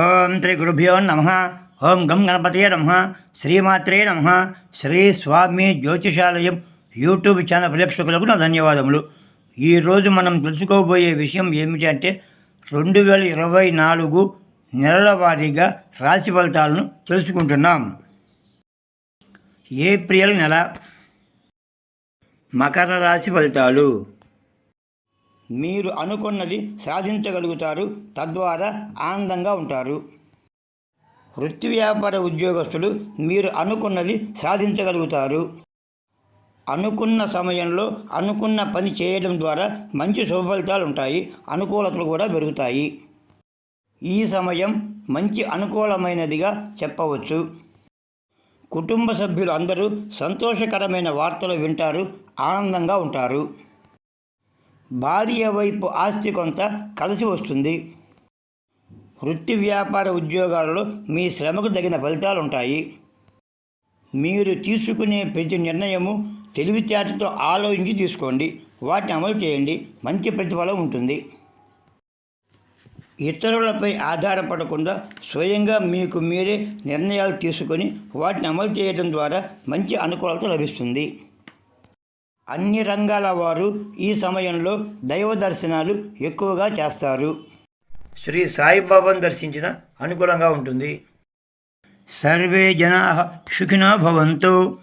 ఓం శ్రీ గురుభ్యో నమ. ఓం గం గణపతయే నమ. శ్రీమాత్రే నమ. శ్రీ స్వామి జ్యోతిషాలయం యూట్యూబ్ ఛానల్ ప్రేక్షకులకు నా ధన్యవాదములు. ఈరోజు మనం తెలుసుకోబోయే విషయం ఏమిటంటే రెండు వేల ఇరవై నాలుగు నెలల వారీగా రాశి ఫలితాలను తెలుసుకుంటున్నాం. ఏప్రిల్ నెల మకర రాశి ఫలితాలు. మీరు అనుకున్నది సాధించగలుగుతారు తద్వారా ఆనందంగా ఉంటారు. వృత్తి వ్యాపార ఉద్యోగస్తులు మీరు అనుకున్నది సాధించగలుగుతారు. అనుకున్న సమయంలో అనుకున్న పని చేయడం ద్వారా మంచి సుఫలితాలు ఉంటాయి అనుకూలతలు కూడా పెరుగుతాయి. ఈ సమయం మంచి అనుకూలమైనదిగా చెప్పవచ్చు. కుటుంబ సభ్యులు అందరూ సంతోషకరమైన వార్తలు వింటారు ఆనందంగా ఉంటారు. భార్య వైపు ఆస్తి కొంత కలిసి వస్తుంది. వృత్తి వ్యాపార ఉద్యోగాలలో మీ శ్రమకు తగిన ఫలితాలు ఉంటాయి మీరు తీసుకునే ప్రతి నిర్ణయము తెలివితేటతో ఆలోచించి తీసుకోండి. వాటిని అమలు చేయండి. మంచి ప్రతిఫలం ఉంటుంది. ఇతరులపై ఆధారపడకుండా స్వయంగా మీకు మీరే నిర్ణయాలు తీసుకొని వాటిని అమలు చేయడం ద్వారా మంచి అనుకూలత లభిస్తుంది. అన్ని రంగాల వారు ఈ సమయంలో దైవ దర్శనాలు ఎక్కువగా చేస్తారు. శ్రీ సాయిబాబాను దర్శించిన అనుకూలంగా ఉంటుంది. సర్వే జనా సుఖినో భవంతు.